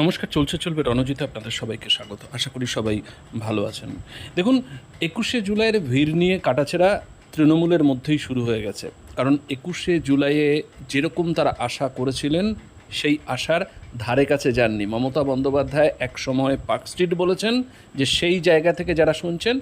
নমস্কার, চলছে, চলবে রণজিতে আপনাদের সবাইকে স্বাগত। আশা করি সবাই ভালো আছেন। দেখুন, একুশে জুলাইয়ের ভিড় নিয়ে কাটাছেড়া তৃণমূলের মধ্যেই শুরু হয়ে গেছে। কারণ একুশে জুলাইয়ে যেরকম তারা আশা করেছিলেন, সেই আশার ধারে কাছে যাননি। মমতা বন্দ্যোপাধ্যায় এক সময় পার্ক স্ট্রিট বলেছেন যে, সেই জায়গা থেকে যারা শুনছেন,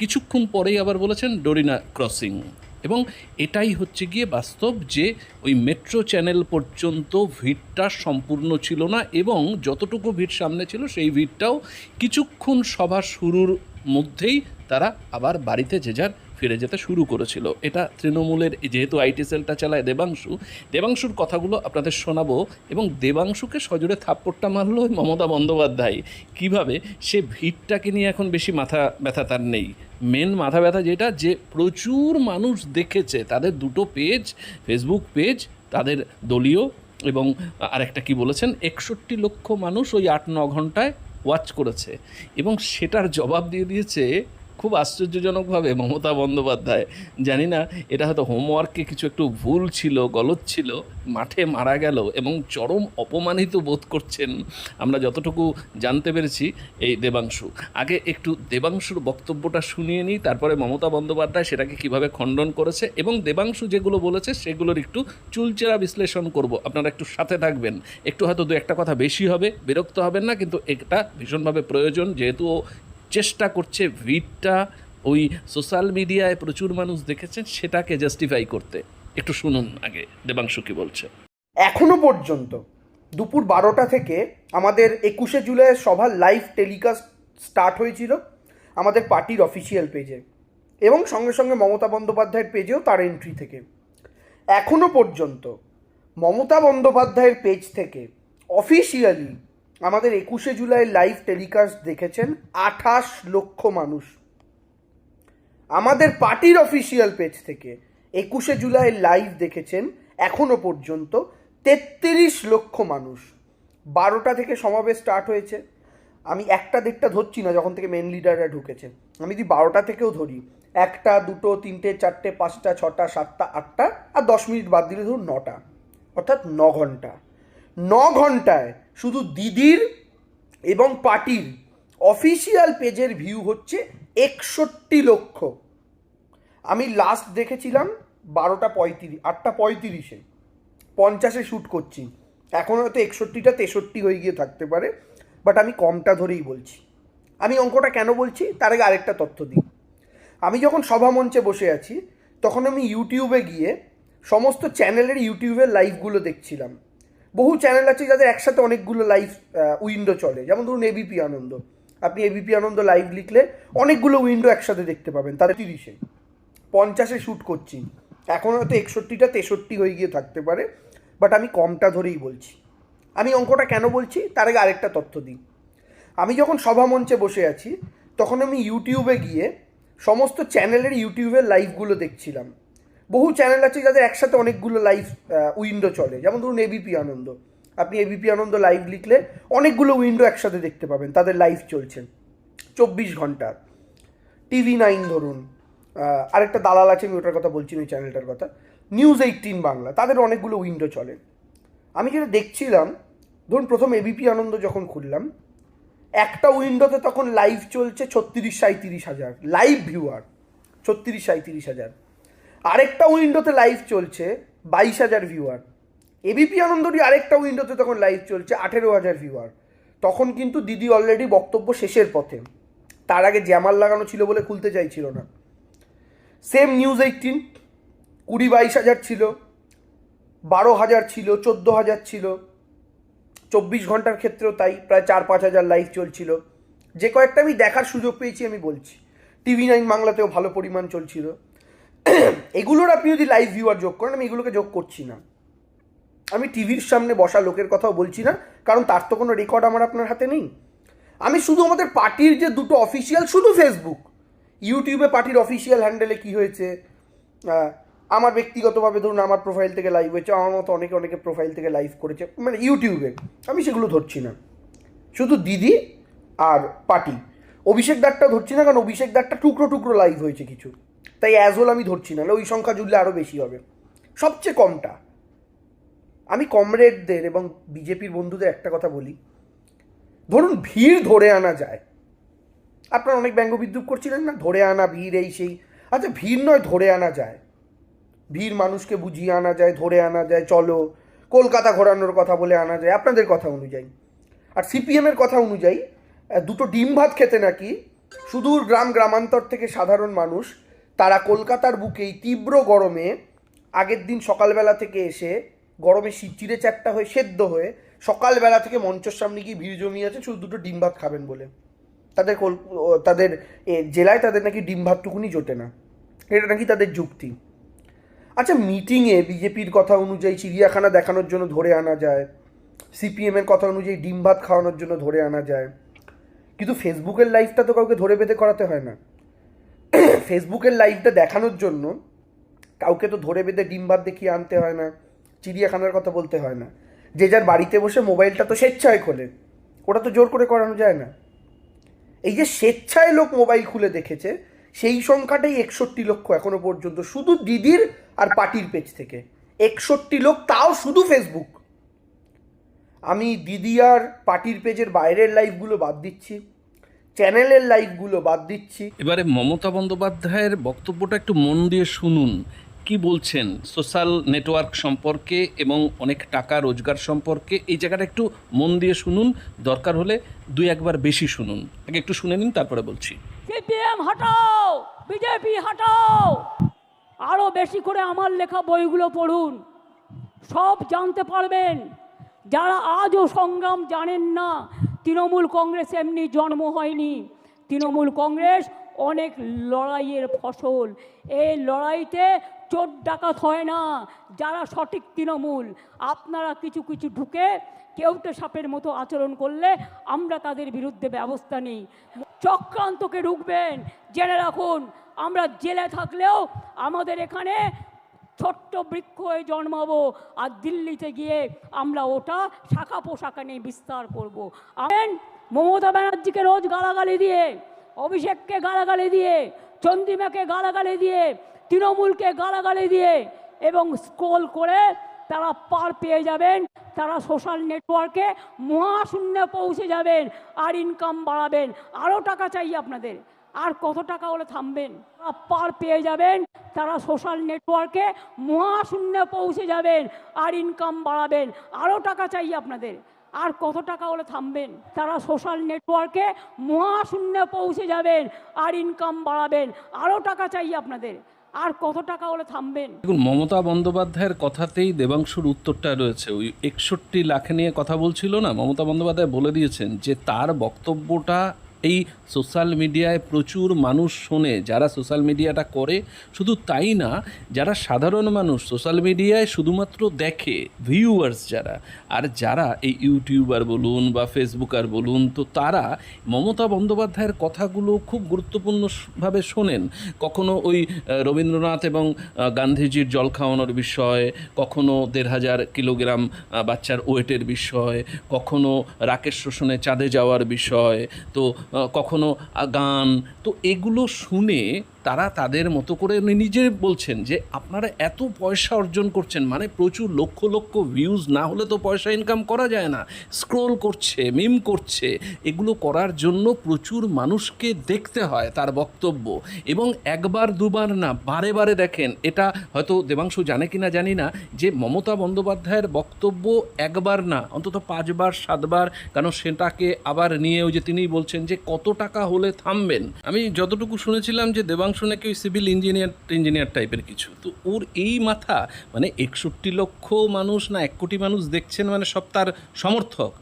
কিছুক্ষণ পরেই আবার বলেছেন, ডোরিনা ক্রসিং। এবং এটাই হচ্ছে গিয়ে বাস্তব যে ওই মেট্রো চ্যানেল পর্যন্ত ভিড়টা সম্পূর্ণ ছিল না এবং যতটুকু ভিড় সামনে ছিল সেই ভিড়টাও কিছুক্ষণ সভা শুরুর মধ্যেই তারা আবার বাড়িতে যে যার ফিরে যেতে শুরু করেছিল। এটা তৃণমূলের যেহেতু আইটি সেলটা চালায় দেবাংশু, দেবাংশুর কথাগুলো আপনাদের শোনাবো এবং দেবাংশুকে সজোরে থাপ্পড়টা মারলো মমতা বন্দ্যোপাধ্যায়। কীভাবে? সে ভিড়টাকে নিয়ে এখন বেশি মাথা ব্যথা তার নেই। মেন মাথা ব্যথা যেটা, যে প্রচুর মানুষ দেখেছে, তাদের দুটো পেজ ফেসবুক পেজ তাদের দলীয় এবং আরেকটা কি বলেছেন, একষট্টি লক্ষ মানুষ ওই আট ন ঘন্টায় ওয়াচ করেছে এবং সেটার জবাব দিয়ে দিয়েছে খুব আশ্চর্যজনকভাবে মমতা বন্দ্যোপাধ্যায়, জানি না, এটা হয়তো হোমওয়ার্কে কিছু একটু ভুল ছিল গলত ছিল, মাঠে মারা গেল এবং চরম অপমানিত বোধ করছেন, আমরা যতটুকু জানতে পেরেছি এই দেবাংশু। আগে একটু দেবাংশুর বক্তব্যটা শুনিয়ে নিই, তারপরে মমতা বন্দ্যোপাধ্যায় সেটাকে কীভাবে খণ্ডন করেছে এবং দেবাংশু যেগুলো বলেছে সেগুলোর একটু চুলচেরা বিশ্লেষণ করব। আপনারা একটু সাথে থাকবেন। একটু হয়তো দু একটা কথা বেশি হবে, বিরক্ত হবেন না, কিন্তু এটা ভীষণভাবে প্রয়োজন, যেহেতু চেষ্টা করছে ভিড়টা ওই সোশ্যাল মিডিয়ায় প্রচুর মানুষ দেখেছেন, সেটাকে জাস্টিফাই করতে। একটু শুনুন আগে, দেবাংশু কি বলছে? এখনও পর্যন্ত, দুপুর বারোটা থেকে আমাদের একুশে জুলাইয়ের সভার লাইভ টেলিকাস্ট স্টার্ট হয়েছিল আমাদের পার্টির অফিসিয়াল পেজে এবং সঙ্গে সঙ্গে মমতা বন্দ্যোপাধ্যায়ের পেজেও তার এন্ট্রি থেকে। এখনও পর্যন্ত মমতা বন্দ্যোপাধ্যায়ের পেজ থেকে অফিসিয়ালি আমাদের একুশে জুলাইয়ের লাইভ টেলিকাস্ট দেখেছেন আঠাশ লক্ষ মানুষ। আমাদের পার্টির অফিসিয়াল পেজ থেকে একুশে জুলাই লাইভ দেখেছেন এখনও পর্যন্ত তেত্রিশ লক্ষ মানুষ। বারোটা থেকে সমাবেশ স্টার্ট হয়েছে। আমি একটা দেড়টা ধরছি না যখন থেকে মেন লিডাররা ঢুকেছে আমি যদি বারোটা থেকেও ধরি, একটা, দুটো, তিনটে, চারটে, পাঁচটা, ছটা, সাতটা, আটটা, আর দশ মিনিট বাদ দিলে ধরুন নটা, অর্থাৎ ন ঘণ্টা। ন ঘন্টায় শুধু দিদির এবং পার্টির অফিসিয়াল পেজের ভিউ হচ্ছে একষট্টি লক্ষ। আমি লাস্ট দেখেছিলাম বারোটা পঁয়ত্রিশ, আটটা পঁয়ত্রিশে। পঞ্চাশে শ্যুট করছি। এখন হয়তো একষট্টিটা তেষট্টি হয়ে গিয়ে থাকতে পারে বাট আমি কমটা ধরেই বলছি। আমি অঙ্কটা কেন বলছি? তার আগে আরেকটা তথ্য দিই। আমি যখন সভামঞ্চে বসে আছি, তখন আমি ইউটিউবে গিয়ে সমস্ত চ্যানেলের ইউটিউবের লাইভগুলো দেখছিলাম। বহু চ্যানেল আছে যাদের একসাথে অনেকগুলো লাইভ উইন্ডো চলে। যেমন ধরুন এবিপি আনন্দ আপনি এবিপি আনন্দ লাইভ লিখলে অনেকগুলো উইন্ডো একসাথে দেখতে পাবেন, তাদের তিরিশে। পঞ্চাশে শ্যুট করছি। এখন হয়তো একষট্টিটা তেষট্টি হয়ে গিয়ে থাকতে পারে বাট আমি কমটা ধরেই বলছি। আমি অঙ্কটা কেন বলছি? তার আগে আরেকটা তথ্য দিই। আমি যখন সভা মঞ্চে বসে আছি, তখন আমি ইউটিউবে গিয়ে সমস্ত চ্যানেলের ইউটিউবের লাইভগুলো দেখছিলাম। বহু চ্যানেল আছে যাদের একসাথে অনেকগুলো লাইভ উইন্ডো চলে। যেমন ধরুন এবিপি আনন্দ আপনি এবিপি আনন্দ লাইভ লিখলে অনেকগুলো উইন্ডো একসাথে দেখতে পাবেন, তাদের লাইভ চলছে। চব্বিশ ঘণ্টা। টিভি নাইন ধরুন। আরেকটা দালাল আছে, আমি ওটার কথা বলছি ওই চ্যানেলটার কথা। নিউজ এইটিন বাংলা, তাদের অনেকগুলো উইন্ডো চলে। আমি যেটা দেখছিলাম, ধরুন প্রথম এবিপি আনন্দ যখন খুললাম, একটা উইন্ডোতে তখন লাইভ চলছে ছত্রিশ সাঁত্রিশ হাজার। লাইভ ভিউয়ার ছত্রিশ সাঁত্রিশ হাজার। আরেকটা উইন্ডোতে লাইভ চলছে, বাইশ হাজার ভিউয়ার এবিপি আনন্দরই আরেকটা উইন্ডোতে তখন লাইভ চলছে, আঠেরো হাজার ভিউয়ার তখন কিন্তু দিদি অলরেডি বক্তব্য শেষের পথে। তার আগে জ্যামাল লাগানো ছিল বলে খুলতে চাইছিল না। সেম নিউজ এইটিন কুড়ি বাইশ হাজার ছিল, বারো হাজার ছিল, চোদ্দ হাজার ছিল। চব্বিশ ঘণ্টার ক্ষেত্রেও তাই প্রায় চার পাঁচ হাজার লাইভ চলছিল। যে কয়েকটা আমি দেখার সুযোগ পেয়েছি আমি বলছি। টিভি নাইন বাংলাতেও ভালো পরিমাণ চলছিল। এগুলোর আপনি যদি লাইভ ভিউয়ার যোগ করেন, আমি এগুলোকে যোগ করছি না। আমি টিভির সামনে বসা লোকের কথাও বলছি না, কারণ তার তো কোনো রেকর্ড আমার আপনার হাতে নেই। আমি শুধু আমাদের পার্টির যে দুটো অফিসিয়াল শুধু ফেসবুক ইউটিউবে পার্টির অফিসিয়াল হ্যান্ডেলে কি হয়েছে? আমার ব্যক্তিগতভাবে ধরুন আমার প্রোফাইল থেকে লাইভ হয়েছে, আমার মতো অনেকে অনেকে প্রোফাইল থেকে লাইভ করেছে মানে ইউটিউবে আমি সেগুলো ধরছি না। শুধু দিদি আর পার্টি। অভিষেক দারটা ধরছি না, কারণ অভিষেক দারটা টুকরো টুকরো লাইভ হয়েছে কিছু। তাই অ্যাজ ওয়েল আমি ধরছি না ওই সংখ্যা জুড়লে আরও বেশি হবে। সবচেয়ে কমটা। আমি কমরেডদের এবং বিজেপির বন্ধুদের একটা কথা বলি। ধরুন ভিড় ধরে আনা যায়। আপনারা অনেক ব্যঙ্গ বিদ্রুপ করছিলেন না? ধরে আনা ভিড় এই সেই। আচ্ছা ভিড় নয়, ধরে আনা যায়। ভিড় মানুষকে বুঝিয়ে আনা যায়, ধরে আনা যায়, চলো। কলকাতা ঘোরানোর কথা বলে আনা যায়, আপনাদের কথা অনুযায়ী। আর সিপিএমের কথা অনুযায়ী দুটো ডিম ভাত খেতে নাকি সুদূর গ্রাম, গ্রামান্তর থেকে সাধারণ মানুষ তারা কলকাতার বুকেই তীব্র গরমে আগের দিন সকালবেলা থেকে এসে গরমে চিড়ে চারটা হয়ে, সেদ্ধ হয়ে সকালবেলা থেকে মঞ্চের সামনে গিয়ে ভিড় জমিয়ে আছে, শুধু দুটো ডিম ভাত খাবেন বলে। তাদের কল- তাদের জেলায় তাদের নাকি ডিম ভাতটুকুনি জোটে না। এটা নাকি তাদের যুক্তি। আচ্ছা মিটিংয়ে বিজেপির কথা অনুযায়ী চিড়িয়াখানা দেখানোর জন্য ধরে আনা যায়, সিপিএমের কথা অনুযায়ী ডিম ভাত খাওয়ানোর জন্য ধরে আনা যায়, কিন্তু ফেসবুকের লাইভটা তো কাউকে ধরে বেঁধে করাতে হয় না। ফেসবুকের লাইভটা দেখানোর জন্য কাউকে তো ধরে বেঁধে ডিম ভাত দেখিয়ে আনতে হয় না, চিড়িয়াখানার কথা বলতে হয় না। যে যার বাড়িতে বসে মোবাইলটা তো স্বেচ্ছায় খোলে, ওটা তো জোর করে করানো যায় না। এই যে স্বেচ্ছায় লোক মোবাইল খুলে দেখেছে, সেই সংখ্যাটাই একষট্টি লক্ষ এখনও পর্যন্ত শুধু দিদির আর পার্টির পেজ থেকে। একষট্টি লোক তাও শুধু ফেসবুক। আমি দিদি আর পার্টির পেজের বাইরের লাইভগুলো বাদ দিচ্ছি। চ্যানেলের লাইভগুলো বাদ দিচ্ছি। এবারে মমতা বন্দ্যোপাধ্যায়ের বক্তব্যটা একটু মন দিয়ে শুনুন। কি বলছেন? সোশ্যাল নেটওয়ার্ক সম্পর্কে এবং অনেক টাকা রোজগার সম্পর্কে এই জায়গাটা একটু মন দিয়ে শুনুন। দরকার হলে দুই একবার বেশি শুনুন। আগে একটু শুনে নিন তারপরে বলছি। সিপিএম হটাও! বিজেপি হটাও! আরও বেশি করে আমার লেখা বইগুলো পড়ুন। সব জানতে পারবেন। যারা আজও সংগ্রাম জানেন না তৃণমূল কংগ্রেস এমনি জন্ম হয়নি। তৃণমূল কংগ্রেস অনেক লড়াইয়ের ফসল। এই লড়াইতে চোর ডাকাত হয় না, যারা সঠিক তৃণমূল। আপনারা কিছু কিছু ঢুকে কেউটে সাপের মতো আচরণ করলে আমরা তাদের বিরুদ্ধে ব্যবস্থা নিই। চক্রান্তকে ঢুকবেন জেনে রাখুন, আমরা জেলে থাকলেও আমাদের এখানে ছোট্ট বৃক্ষ হয়ে জন্মাবো, আর দিল্লিতে গিয়ে আমরা ওটা শাখা পোশাকা নিয়ে বিস্তার করব। আমেন। মমতা ব্যানার্জিকে রোজ গালাগালি দিয়ে, অভিষেককে গালাগালি দিয়ে, চন্দ্রিমাকে গালাগালি দিয়ে, তৃণমূলকে গালাগালি দিয়ে, এবং স্ক্রোল করে তারা পার পেয়ে যাবেন, তারা সোশ্যাল নেটওয়ার্কে মহাশূন্যে পৌঁছে যাবেন, আর ইনকাম বাড়াবেন। আরও টাকা চাই আপনাদের। আর কত টাকা হলে থামবেন? পার পেয়ে যাবেন তারা সোশ্যাল নেটওয়ার্কে মহাশূন্যে পৌঁছে যাবেন, আর ইনকাম বাড়াবেন। আরও টাকা চাই আপনাদের। আর কত টাকা হলে থামবেন? তারা সোশ্যাল নেটওয়ার্কে মহাশূন্যে পৌঁছে যাবেন, আর ইনকাম বাড়াবেন। আরও টাকা চাই আপনাদের। আর কত টাকা হলে থামবেন? দেখুন, মমতা বন্দ্যোপাধ্যায়ের কথাতেই দেবাংশুর উত্তরটা রয়েছে। ওই একষট্টি লাখ নিয়ে কথা বলছিল না? মমতা বন্দ্যোপাধ্যায় বলে দিয়েছেন যে তার বক্তব্যটা এই সোশ্যাল মিডিয়ায় প্রচুর মানুষ শোনে, যারা সোশ্যাল মিডিয়াটা করে, শুধু তাই না, যারা সাধারণ মানুষ সোশ্যাল মিডিয়ায় শুধুমাত্র দেখে ভিউয়ার্স যারা, আর যারা এই ইউটিউবার বলুন বা ফেসবুকার বলুন, তো তারা মমতা বন্দ্যোপাধ্যায়ের কথাগুলো খুব গুরুত্বপূর্ণভাবে শোনেন। কখনো ওই রবীন্দ্রনাথ এবং গান্ধীজির জল খাওয়ানোর বিষয়, কখনো দেড় হাজার কিলোগ্রাম বাচ্চার ওয়েটের বিষয়, কখনো রাকেশ শোষণে চাঁদে যাওয়ার বিষয়, তো কখনো গান তো এগুলো শুনে তারা তাদের মতো করে নিজে বলছেন যে, আপনারা এত পয়সা অর্জন করছেন মানে প্রচুর লক্ষ লক্ষ ভিউজ না হলে তো পয়সা ইনকাম করা যায় না। স্ক্রোল করছে মিম করছে, এগুলো করার জন্য প্রচুর মানুষকে দেখতে হয় তার বক্তব্য। এবং একবার, দুবার না, বারে বারে দেখেন, এটা হয়তো দেবাংশু জানে কি না জানি না, যে মমতা বন্দ্যোপাধ্যায়ের বক্তব্য একবার না, অন্তত পাঁচবার, সাতবার কারণ সেটাকে আবার নিয়ে ওই যে তিনি বলছেন যে, কত টাকা হলে থামবেন? আমি যতটুকু শুনেছিলাম যে, দেবাংশু নাকি ওই সিভিল ইঞ্জিনিয়ার ইঞ্জিনিয়ার টাইপের কিছু। তো ওর এই মাথা মানে একষট্টি লক্ষ মানুষ না এক কোটি মানুষ দেখছেন মানে সব তার সমর্থক।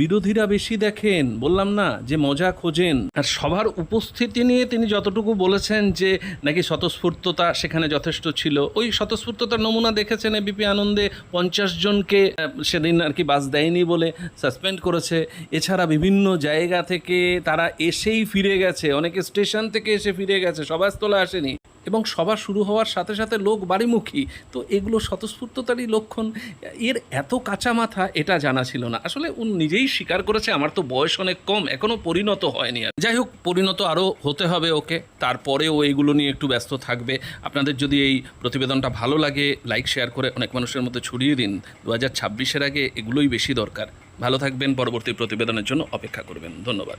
বিরোধীরা বেশি দেখেন, বললাম না, যে মজা খোঁজেন। আর সবার উপস্থিতি নিয়ে তিনি যতটুকু বলেছেন যে নাকি স্বতঃস্ফূর্ততা সেখানে যথেষ্ট ছিল, ওই স্বতঃস্ফূর্ততার নমুনা দেখেছেন এবিপি আনন্দে। পঞ্চাশ জনকে সেদিন আর কি বাস দেয়নি বলে সাসপেন্ড করেছে। এছাড়া বিভিন্ন জায়গা থেকে তারা এসেই ফিরে গেছে, অনেকে স্টেশন থেকে এসে ফিরে গেছে সবাস্তলা আসেনি এবং সভা শুরু হওয়ার সাথে সাথে লোক বাড়িমুখী। তো এগুলো স্বতঃস্ফূর্ততারই লক্ষণ। এর এত কাঁচা মাথা এটা জানা ছিল না। আসলে উনি নিজেই স্বীকার করেছে, আমার তো বয়স অনেক কম এখনও পরিণত হয়নি আর। যাই হোক, পরিণত আরও হতে হবে ওকে। তারপরেও এইগুলো নিয়ে একটু ব্যস্ত থাকবে। আপনাদের যদি এই প্রতিবেদনটা ভালো লাগে, লাইক, শেয়ার করে অনেক মানুষের মধ্যে ছড়িয়ে দিন। দু হাজার ছাব্বিশের আগে এগুলোই বেশি দরকার। ভালো থাকবেন, পরবর্তী প্রতিবেদনের জন্য অপেক্ষা করবেন। ধন্যবাদ।